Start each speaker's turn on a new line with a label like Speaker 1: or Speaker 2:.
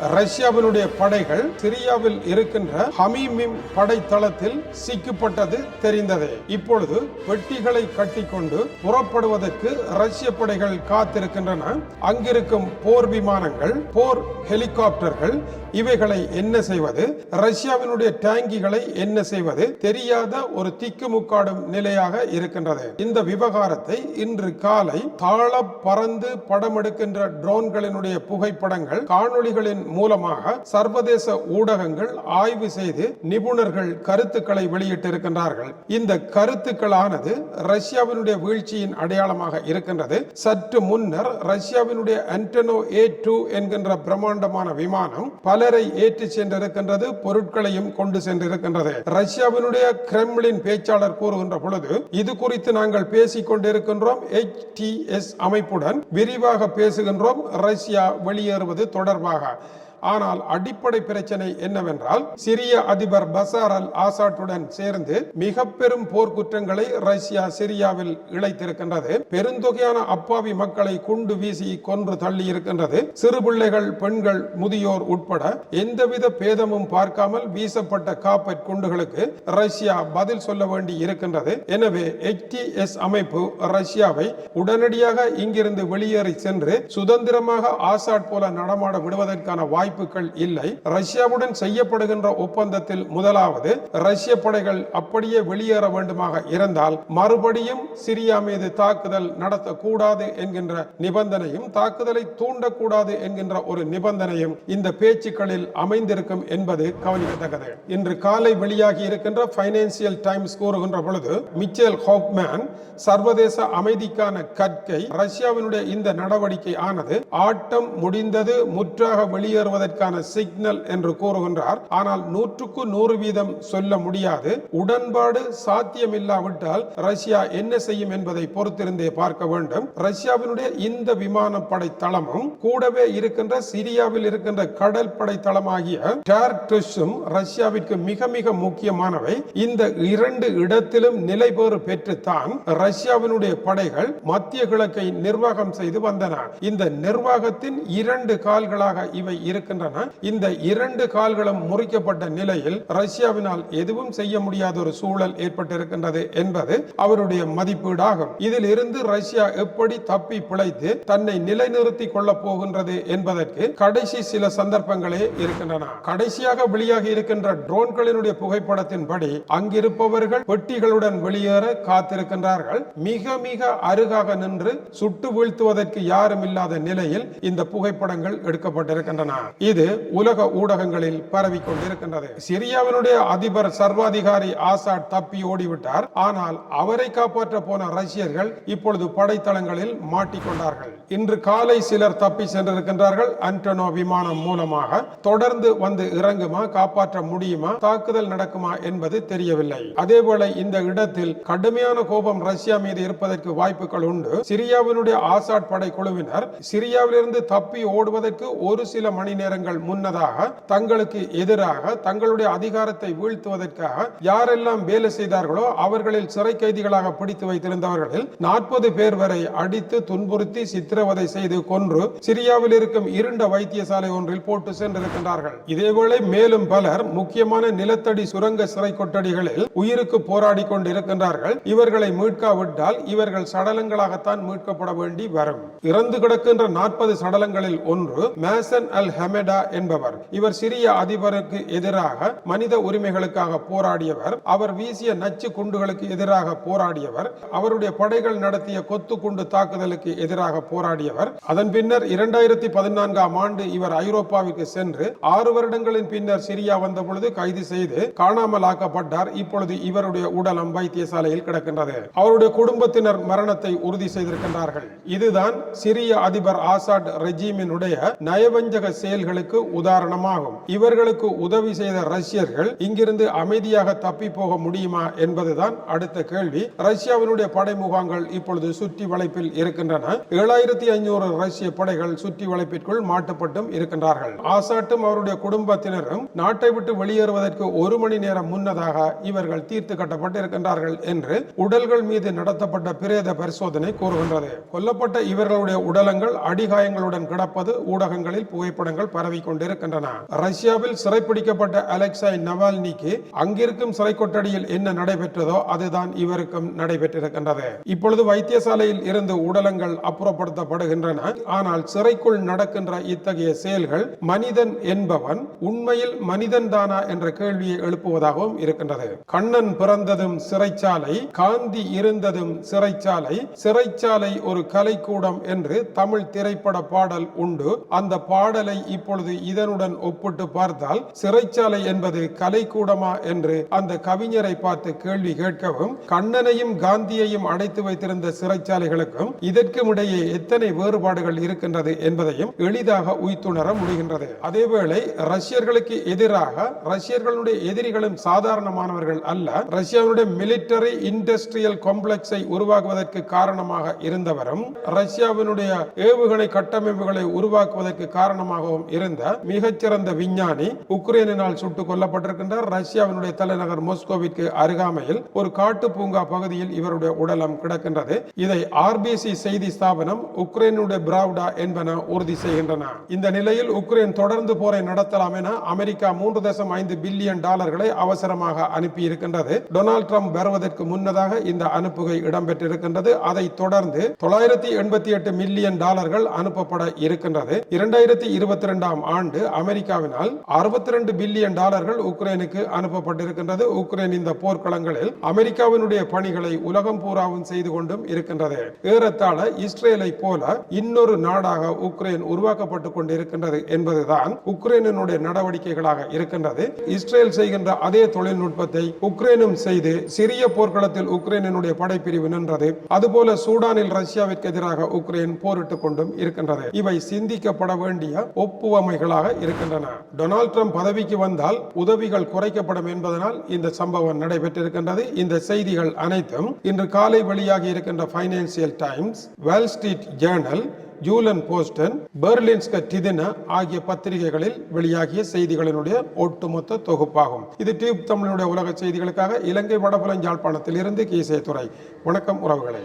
Speaker 1: ரஷ்யாவினுடைய படைகள் சிரியாவில் இருக்கின்ற ஹமீமிம் படைத்தளத்தில் சிக்கப்பட்டது தெரிந்தது. இப்பொழுது பெட்டிகளை கட்டிக்கொண்டு புறப்படுவதற்கு ரஷ்ய படைகள் காத்திருக்கின்றன. அங்கிருக்கும் போர் விமானங்கள் போர் ஹெலிகாப்டர்கள் இவைகளை என்ன செய்வது? ரஷ்யாவினுடைய டேங்கிகளை என்ன செய்வது? தெரியாத ஒரு திக்குமுக்காடும் நிலையாக இருக்கின்றது. இந்த விவகாரத்தை இன்று காலை தாழ பறந்து படம் எடுக்கின்ற ட்ரோன்களினுடைய புகைப்படங்கள் காணொளிகளின் மூலமாக சர்வதேச ஊடகங்கள் ஆய்வு செய்து நிபுணர்கள் கருத்துக்களை வெளியிட்டிருக்கின்றார்கள். இந்த கருத்துக்களானது ரஷ்யாவினுடைய வீழ்ச்சியின் அடையாளமாக இருக்கின்றது. சற்று முன்னர் ரஷ்யாவினுடைய அன்டனோ ஏ டூ என்கின்ற பிரம்மாண்டமான விமானம் பலரை ஏற்றி சென்றிருக்கின்றது பொருட்களையும் கொண்டு சென்றிருக்கின்றது. ரஷ்யாவினுடைய கிரெம்லின் பேச்சாளர் கூறுகின்ற பொழுது இது குறித்து நாங்கள் பேசிக் கொண்டிருக்கின்றோம். HTS அமைப்புடன் விரிவாக பேசுகின்றோம். ரஷ்யா வெளியேறுவது தொடர்பாக. ஆனால் அடிப்படை பிரச்சனை என்னவென்றால் சிரிய அதிபர் பசார் அல் ஆசாட்டுடன் சேர்ந்து மிக பெரும் போர்க்குற்றங்களை ரஷ்யா சிரியாவில் இழைத்திருக்கின்றது. பெருந்தொகையான அப்பாவி மக்களை குண்டு வீசி கொன்று தள்ளி இருக்கின்றது சிறு பிள்ளைகள் பெண்கள் முதியோர் உட்பட எந்தவித பேதமும் பார்க்காமல் வீசப்பட்ட காப்பட் குண்டுகளுக்கு ரஷ்யா பதில் சொல்ல வேண்டி இருக்கின்றது. எனவே எச்டிஎஸ் அமைப்பு ரஷ்யாவை உடனடியாக இங்கிருந்து வெளியேறி சென்று சுதந்திரமாக ஆசாட் போல நடமாட விடுவதற்கான வாய்ப்பு வாய்ப்புகள் இல்லை. ரஷ்யாவுடன் செய்யப்படுகின்ற ஒப்பந்தத்தில் முதலாவது ரஷ்ய படைகள் அப்படியே வெளியேற வேண்டுமாக இருந்தால் மறுபடியும் சிரியா மீது தாக்குதல் நடத்தக்கூடாது என்கின்ற நிபந்தனையும் தாக்குதலை தூண்டக்கூடாது என்கின்ற ஒரு நிபந்தனையும் இந்த பேச்சுக்களில் அமைந்திருக்கும் என்பது கவனிக்கத்தக்கது. இன்று காலை வெளியாகி இருக்கின்ற பைனான்சியல் டைம்ஸ் கூறுகின்ற பொழுது மிச்சேல் ஹோப்மேன் சர்வதேச அமைதிக்கான கற்கை ரஷ்யாவினுடைய இந்த நடவடிக்கை ஆனது ஆட்டம் முடிந்தது முற்றாக வெளியேறுவது வெளியேறுவதற்கான சிக்னல் என்று கூறுகின்றார். ஆனால் நூற்றுக்கு நூறு வீதம் சொல்ல முடியாது. உடன்பாடு சாத்தியமில்லாவிட்டால் ரஷ்யா என்ன செய்யும் என்பதை பொறுத்திருந்தே பார்க்க வேண்டும். ரஷ்யாவினுடைய இந்த விமானப்படை தளமும் கூடவே இருக்கின்ற சிரியாவில் இருக்கின்ற கடல் படை தளமாகிய டேர்டஸும் ரஷ்யாவிற்கு மிக மிக முக்கியமானவை. இந்த இரண்டு இடத்திலும் நிலைபெறு பெற்றுத்தான் ரஷ்யாவினுடைய படைகள் மத்திய கிழக்கை நிர்வாகம் செய்து வந்தன. இந்த நிர்வாகத்தின் இரண்டு கால்களாக இவை இருக்க இருக்கின்றன. இந்த இரண்டு கால்களும் முறிக்கப்பட்ட நிலையில் ரஷ்யாவினால் எதுவும் செய்ய முடியாத ஒரு சூழல் ஏற்பட்டிருக்கின்றது என்பது அவருடைய மதிப்பீடாகும். இதில் இருந்து ரஷ்யா எப்படி தப்பி பிழைத்து தன்னை நிலைநிறுத்திக் கொள்ளப் போகின்றது என்பதற்கு கடைசி சில சந்தர்ப்பங்களே இருக்கின்றன. கடைசியாக வெளியாகி இருக்கின்ற ட்ரோன்களினுடைய புகைப்படத்தின்படி அங்கிருப்பவர்கள் பெட்டிகளுடன் வெளியேற காத்திருக்கின்றார்கள். மிக மிக அருகாக நின்று சுட்டு வீழ்த்துவதற்கு யாரும் இல்லாத நிலையில் இந்த புகைப்படங்கள் எடுக்கப்பட்டிருக்கின்றன. இது உலக ஊடகங்களில் பரவி கொண்டிருக்கின்றது. சிரியாவினுடைய அதிபர் சர்வாதிகாரி ஆசாட் தப்பி ஓடிவிட்டார். ஆனால் அவரை காப்பாற்ற போன ரஷ்யர்கள் இப்பொழுது படைத்தளங்களில் மாட்டிக்கொண்டார்கள் இன்று காலை சிலர் தப்பி சென்றிருக்கின்றார்கள். அன்டனோ விமானம் மூலமாக தொடர்ந்து வந்து இறங்குமா காப்பாற்ற முடியுமா தாக்குதல் நடக்குமா என்பது தெரியவில்லை. அதேவேளை இந்த இடத்தில் கடுமையான கோபம் ரஷ்யா மீது இருப்பதற்கு வாய்ப்புகள் உண்டு. சிரியாவினுடைய ஆசாட் படை குழுவினர் சிரியாவிலிருந்து தப்பி ஓடுவதற்கு ஒரு சில மணி நேரங்கள் முன்னதாக தங்களுக்கு எதிராக தங்களுடைய அதிகாரத்தை வீழ்த்துவதற்காக யாரெல்லாம் வேலை செய்தார்களோ அவர்களில் சிறை கைதிகளாக பிடித்து வைத்திருந்தவர்களில் நாற்பது பேர் வரை அடித்து துன்புறுத்தி சித்திரவதை செய்து கொன்று சிரியாவில் இருக்கும் இருண்ட வைத்தியசாலை ஒன்றில் போட்டு சென்றிருக்கின்றார்கள். இதேவேளை மேலும் பலர் முக்கியமான நிலத்தடி சுரங்க சிறை கொட்டடிகளில் உயிருக்கு போராடி கொண்டிருக்கின்றார்கள். இவர்களை மீட்காவிட்டால் இவர்கள் சடலங்களாகத்தான் மீட்கப்பட வேண்டி வரும். இறந்து கிடக்கின்ற நாற்பது சடலங்களில் ஒன்று மேசன் அல் ஹெமெடா என்பவர். இவர் சிரிய அதிபருக்கு எதிராக மனித உரிமைகளுக்காக போராடியவர். அவர் வீசிய நச்சு குண்டுகளுக்கு எதிராக போராடியவர். அவருடைய படைகள் நடத்திய கொத்து குண்டு தாக்குதலுக்கு எதிராக போராடியவர். அதன் பின்னர் இரண்டாயிரத்தி பதினான்காம் ஆண்டு இவர் ஐரோப்பாவிற்கு சென்று ஆறு வருடங்களின் பின்னர் சிரியா வந்த பொழுது கைது செய்து காணாமல் ஆக்கப்பட்டார் இப்பொழுது இவருடைய உடலம் வைத்தியசாலையில் கிடக்கின்றது. அவருடைய குடும்பத்தினர் மரணத்தை உறுதி செய்திருக்கின்றார்கள். இதுதான் சிரிய அதிபர் ஆசாட் ரெஜீமினுடைய நயவஞ்சக செயல் செயல்களுக்கு உதாரணமாகும். இவர்களுக்கு உதவி செய்த ரஷ்யர்கள் இங்கிருந்து அமைதியாக தப்பி போக முடியுமா என்பதுதான் அடுத்த கேள்வி. ரஷ்யாவினுடைய படை முகாங்கள் இப்பொழுது சுற்றி வளைப்பில் இருக்கின்றன. ஏழாயிரத்தி ஐநூறு ரஷ்ய படைகள் சுற்றி வளைப்பிற்குள் மாட்டப்பட்டும் இருக்கின்றார்கள். ஆசாட்டும் அவருடைய குடும்பத்தினரும் நாட்டை விட்டு வெளியேறுவதற்கு ஒரு மணி நேரம் முன்னதாக இவர்கள் தீர்த்து கட்டப்பட்டு இருக்கின்றார்கள் என்று உடல்கள் மீது நடத்தப்பட்ட பிரேத பரிசோதனை கூறுகின்றது. கொல்லப்பட்ட இவர்களுடைய உடலங்கள் அடிகாயங்களுடன் கிடப்பது ஊடகங்களில் புகைப்படங்கள் பரவி கொண்டிருக்கின்றன ரஷ்யாவில் சிறைப்பிடிக்கப்பட்ட அலெக்சாய் நவால்னிக்கு அங்கிருக்கும் சிறை கொட்டடியில் என்ன நடைபெற்றதோ அதுதான் இவருக்கும் நடைபெற்றிருக்கின்றது. இப்பொழுது வைத்தியசாலையில் இருந்து உடலங்கள் அப்புறப்படுத்தப்படுகின்றன. ஆனால் சிறைக்குள் நடக்கின்ற இத்தகைய செயல்கள் மனிதன் என்பவன் உண்மையில் மனிதன் தானா என்ற கேள்வியை எழுப்புவதாகவும் இருக்கின்றது. கண்ணன் பிறந்ததும் சிறைச்சாலை காந்தி இருந்ததும் சிறைச்சாலை சிறைச்சாலை ஒரு கலைக்கூடம் என்று தமிழ் திரைப்பட பாடல் உண்டு. அந்த பாடலை இப்பொழுது இதனுடன் ஒப்பிட்டு பார்த்தால் சிறைச்சாலை என்பது கலைக்கூடமா என்று அந்த கவிஞரை பார்த்து கேள்வி கேட்கவும் கண்ணனையும் காந்தியையும் அடைத்து வைத்திருந்த சிறைச்சாலைகளுக்கும் இதற்கும் இடையே எத்தனை வேறுபாடுகள் இருக்கின்றது என்பதையும் எளிதாக உய்த்துணர முடிகின்றது. அதேவேளை ரஷ்யர்களுக்கு எதிராக ரஷ்யர்களுடைய எதிரிகளும் சாதாரணமானவர்கள் அல்ல ரஷ்யாவுடைய மிலிட்டரி இண்டஸ்ட்ரியல் காம்ப்ளெக்ஸை உருவாக்குவதற்கு காரணமாக இருந்தவரும் ரஷ்யாவினுடைய ஏவுகணை கட்டமைப்புகளை உருவாக்குவதற்கு காரணமாகவும் இருந்த மிகச்சிறந்த விஞ்ஞானி உக்ரைனினால் சுட்டுக் கொல்லப்பட்டிருக்கின்றார். ரஷ்யாவினுடைய தலைநகர் மோஸ்கோவிற்கு அருகாமையில் ஒரு காட்டு பூங்கா பகுதியில் இவருடைய உடலம் கிடக்கின்றது. இதை ஆர்பிசி செய்தி ஸ்தாபனம் உக்ரைனுடைய பிராவ்டா என்பன உறுதி செய்கின்றன. இந்த நிலையில் உக்ரைன் தொடர்ந்து போரை நடத்தலாம் என அமெரிக்கா மூன்று தசம் ஐந்து பில்லியன் டாலர்களை அவசரமாக அனுப்பி இருக்கின்றது டொனால்ட் ட்ரம்ப் வருவதற்கு முன்னதாக இந்த அனுப்புகை இடம்பெற்றிருக்கின்றது. அதை தொடர்ந்து தொள்ளாயிரத்தி எண்பத்தி எட்டு மில்லியன் டாலர்கள் அனுப்பப்பட இருக்கின்றது. இரண்டாயிரத்தி இருபத்தி இரண்டாம் ஆண்டு அமெரிக்காவினால் அறுபத்தி ரெண்டு பில்லியன் டாலர்கள் உக்ரைனுக்கு அனுப்பப்பட்டிருக்கின்றது. உக்ரைன் இந்த போர்க்களங்களில் அமெரிக்காவினுடைய பணிகளை உலகம் பூராவும் செய்து கொண்டும் இருக்கின்றது. ஏறத்தாழ இஸ்ரேலை போல இன்னொரு நாடாக உக்ரைன் உருவாக்கப்பட்டுக் கொண்டிருக்கின்றது என்பதுதான் உக்ரைனுடைய நடவடிக்கைகளாக இருக்கின்றது. இஸ்ரேல் செய்கின்ற அதே தொழில்நுட்பத்தை உக்ரைனும் செய்து சிறிய போர்க்களத்தில் உக்ரைனுடைய படைப்பிரிவு நின்றது. அதுபோல சூடானில் ரஷ்யாவிற்கு எதிராக உக்ரைன் போரிட்டுக் கொண்டும் இருக்கின்றது. இவை சிந்திக்கப்பட வேண்டிய ஒப்பு ஒப்புவமைகளாக இருக்கின்றன. டொனால்ட் ட்ரம்ப் பதவிக்கு வந்தால் உதவிகள் குறைக்கப்படும் என்பதனால் இந்த சம்பவம் நடைபெற்றிருக்கின்றது. இந்த செய்திகள் அனைத்தும் இன்று காலை வெளியாகி இருக்கின்ற Financial Times Wall Street Journal Jyllands Posten Berlingske Tidende ஆகிய பத்திரிகைகளில் வெளியாகிய செய்திகளினுடைய ஒட்டுமொத்த தொகுப்பாகும். இது டியூப் தமிழனுடைய உலக செய்திகளுக்காக இலங்கை வடபுலஞ்சாழ்ப்பாணத்தில் இருந்து கீசே துறை வணக்கம் உறவுகளை.